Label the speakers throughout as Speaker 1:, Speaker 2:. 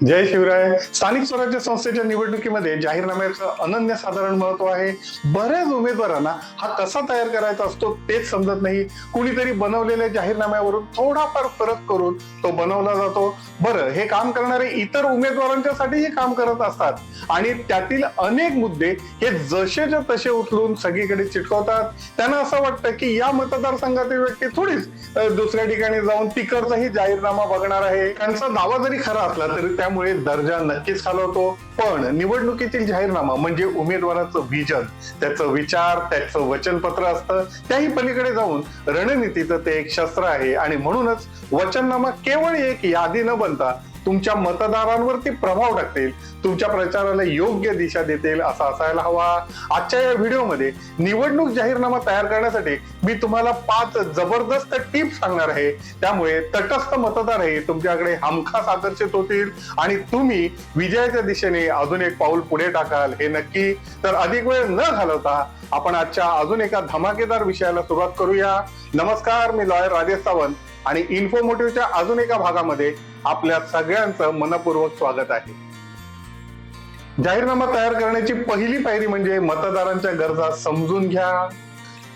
Speaker 1: जय शिवराय. स्थानिक स्वराज्य संस्थेच्या निवडणुकीमध्ये जाहीरनाम्याचं अनन्यसाधारण महत्त्व आहे. बऱ्याच उमेदवारांना हा कसा तयार करायचा असतो तेच समजत नाही. कुणीतरी बनवलेल्या जाहीरनाम्यावरून थोडाफार फरक करून तो बनवला जातो. बरं हे काम करणारे इतर उमेदवारांच्यासाठी हे काम करत असतात. आणि त्यातील अनेक मुद्दे हे जसेच्या तसे उचलून सगळीकडे चिटकवतात. त्यांना असं वाटतं की या मतदारसंघातील व्यक्ती थोडीच दुसऱ्या ठिकाणी जाऊन तिकडचाही जाहीरनामा बघणार आहे. त्यांचा दावा जरी खरा असला तरी त्यामुळे दर्जा नक्कीच खालवतो. पण निवडणुकीतील जाहीरनामा म्हणजे उमेदवाराचं व्हिजन त्याचं विचार त्याचं वचनपत्र असतं. त्याही पलीकडे जाऊन रणनीतीचं ते एक शस्त्र आहे. आणि म्हणूनच वचननामा केवळ एक यादी न बनता तुमच्या मतदारांवरती प्रभाव टाकतील तुमच्या प्रचाराला योग्य दिशा देतील असा असायला हवा. आजच्या या व्हिडिओमध्ये निवडणूक जाहीरनामा तयार करण्यासाठी मी तुम्हाला पाच जबरदस्त टिप्स सांगणार आहे. त्यामुळे तटस्थ मतदारही तुमच्याकडे हमखास आकर्षित होतील आणि तुम्ही विजयाच्या दिशेने अजून एक पाऊल पुढे टाकाल हे नक्की. तर अधिक वेळ न घालवता आपण आजच्या अजून एका धमाकेदार विषयाला सुरुवात करूया. नमस्कार मी लॉयर राजेश सावंत. आणि इन्फॉर्मेटिव्हच्या अजून एका भागामध्ये आपल्या सगळ्यांचं मनपूर्वक स्वागत आहे. जाहीरनामा तयार करण्याची पहिली पायरी म्हणजे मतदारांच्या गरजा समजून घ्या.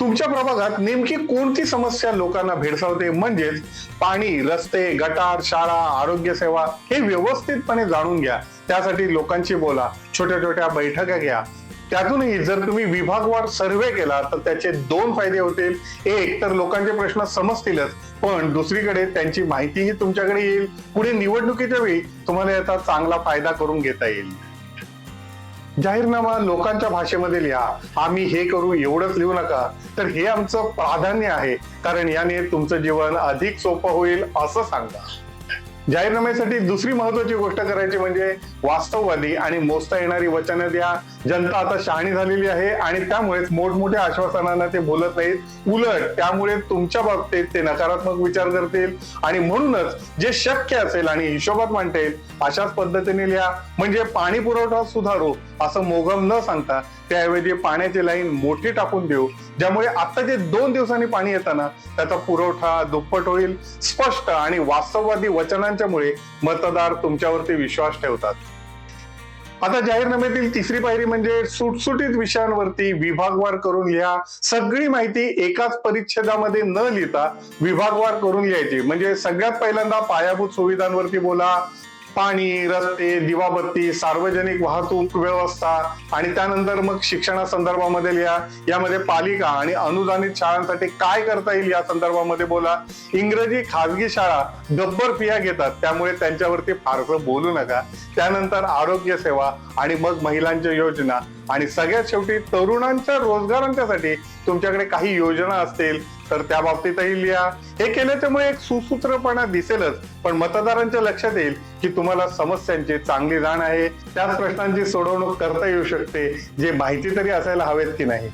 Speaker 1: तुमच्या प्रभागात नेमकी कोणती समस्या लोकांना भेडसावते? म्हणजेच पाणी रस्ते गटार शाळा आरोग्य सेवा हे व्यवस्थितपणे जाणून घ्या. त्यासाठी लोकांशी बोला छोट्या छोट्या बैठका घ्या. त्यातूनही जर तुम्ही विभागवार सर्वे केला तर त्याचे दोन फायदे होतील. एक तर लोकांचे प्रश्न समजतीलच पण दुसरीकडे त्यांची माहितीही तुमच्याकडे येईल. पुढे निवडणुकीच्या वेळी तुम्हाला याचा चांगला फायदा करून घेता येईल. जाहीरनामा लोकांच्या भाषेमध्ये लिहा. आम्ही हे करू एवढंच लिहू नका. तर हे आमचं प्राधान्य आहे. कारण याने तुमचं जीवन अधिक सोपं होईल असं सांगा. जाहीरनाम्यासाठी दुसरी महत्वाची गोष्ट करायची म्हणजे वास्तववादी आणि मोजता येणारी वचनं द्या. जनता आता शहाणी झालेली आहे आणि त्यामुळेच मोठमोठ्या आश्वासनांना ते बोलत नाहीत. उलट त्यामुळे तुमच्या बाबतीत ते नकारात्मक विचार करतील. आणि म्हणूनच जे शक्य असेल आणि हिशोबात मांडेल अशाच पद्धतीने लिहा. म्हणजे पाणी पुरवठा सुधारू असं मोगम न सांगता त्याऐवजी पाण्याची लाईन मोठी टाकून देऊ. ज्यामुळे आता जे दोन दिवसांनी पाणी येताना त्याचा पुरवठा दुप्पट होईल स्पष्ट आणि वास्तववादी वचनांच्यामुळे मतदार तुमच्यावरती विश्वास ठेवतात. आता जाहीरनाम्यातील तिसरी पायरी म्हणजे सुटसुटीत विषयांवरती विभागवार करून लिहा सगळी माहिती एकाच परिच्छेदामध्ये न लिहिता विभागवार करून लिहायची म्हणजे सगळ्यात पहिल्यांदा पायाभूत सुविधांवरती बोला. पाणी रस्ते दिवाबत्ती सार्वजनिक वाहतूक व्यवस्था आणि त्यानंतर मग शिक्षणा संदर्भामध्ये लिहा. यामध्ये पालिका आणि अनुदानित शाळांसाठी काय करता येईल या संदर्भामध्ये बोला. इंग्रजी खाजगी शाळा गब्बर फिया घेतात. त्यामुळे त्यांच्यावरती फारसं बोलू नका. त्यानंतर आरोग्य सेवा आणि मग महिलांच्या योजना. आणि सगळ्यात शेवटी तरुणांच्या रोजगारांच्यासाठी तुमच्याकडे काही योजना असतील तर त्या बाबतीतही लिहा. हे केल्याच्यामुळे एक सुसूत्रपणा दिसेलच. पण मतदारांच्या लक्षात येईल की तुम्हाला समस्यांची चांगली जाण आहे. त्याच प्रश्नांची सोडवणूक करता येऊ शकते. जे माहिती तरी असायला हवेत की नाही.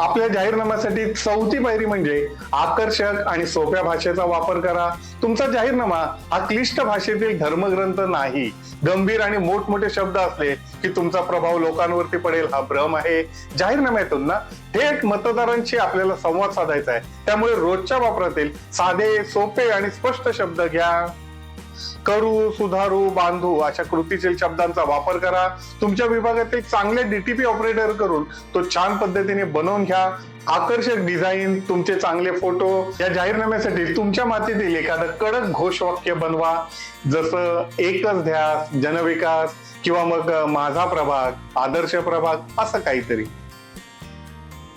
Speaker 1: आपल्या जाहीरनाम्यासाठी चौथी पायरी म्हणजे आकर्षक आणि सोप्या भाषेचा वापर करा. तुमचा जाहीरनामा हा क्लिष्ट भाषेतील धर्मग्रंथ नाही. गंभीर आणि मोठमोठे शब्द असले की तुमचा प्रभाव लोकांवरती पडेल हा भ्रम आहे. जाहीरनाम्यातून ना थेट मतदारांशी आपल्याला संवाद साधायचा आहे. त्यामुळे रोजच्या वापरातील साधे सोपे आणि स्पष्ट शब्द घ्या. करू सुधारू बांधू अशा कृतीशील शब्दांचा वापर करा. तुमच्या विभागातील चांगले डीटीपी ऑपरेटर करून तो छान पद्धतीने बनवून घ्या. आकर्षक डिझाईन तुमचे चांगले फोटो या जाहीरनाम्यासाठी तुमच्या मातीतील एखादं कडक घोषवाक्य बनवा. जसं एकच ध्यास जनविकास किंवा मग माझा प्रभाग आदर्श प्रभाग असं काहीतरी.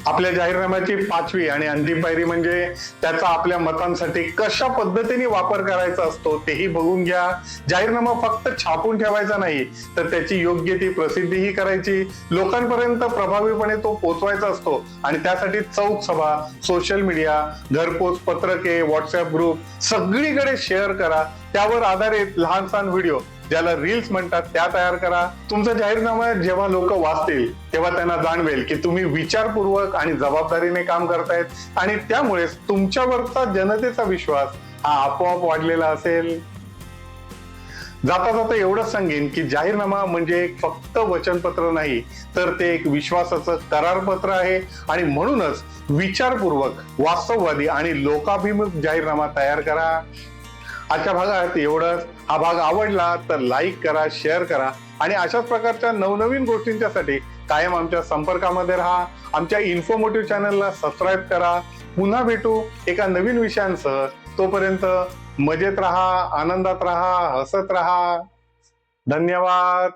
Speaker 1: आपल्या जाहीरनाम्याची पाचवी आणि अंतिम पायरी म्हणजे त्याचा आपल्या मतांसाठी कशा पद्धतीने वापर करायचा असतो तेही बघून घ्या. जाहीरनामा फक्त छापून ठेवायचा नाही तर त्याची योग्य ती प्रसिद्धीही करायची. लोकांपर्यंत प्रभावीपणे तो पोचवायचा असतो. आणि त्यासाठी चौक सभा सोशल मीडिया घरपोच पत्रके व्हॉट्सअप ग्रुप सगळीकडे शेअर करा. त्यावर आधारित लहान सहान व्हिडिओ ज्याला रील्स म्हणतात त्या तयार करा. तुमचा जाहीरनामा जेव्हा लोक वाचतील तेव्हा त्यांना जाणवेल की तुम्ही विचारपूर्वक आणि जबाबदारीने काम करतायत. आणि त्यामुळेच तुमच्यावरचा जनतेचा विश्वास हा आपोआप वाढलेला असेल. जाता जाता एवढंच सांगेन की जाहीरनामा म्हणजे एक फक्त वचनपत्र नाही तर ते एक विश्वासाचं करारपत्र आहे. आणि म्हणूनच विचारपूर्वक वास्तववादी आणि लोकाभिमुख जाहीरनामा तयार करा. आजच्या भागात एवढंच हा भाग आवडला तर लाईक करा शेअर करा. आणि अशाच प्रकारच्या नवनवीन गोष्टींच्यासाठी कायम आमच्या संपर्कामध्ये राहा. आमच्या इन्फॉर्मेटिव्ह चॅनलला सबस्क्राईब करा. पुन्हा भेटू एका नवीन विषयांसह. तोपर्यंत मजेत राहा आनंदात राहा हसत राहा. धन्यवाद.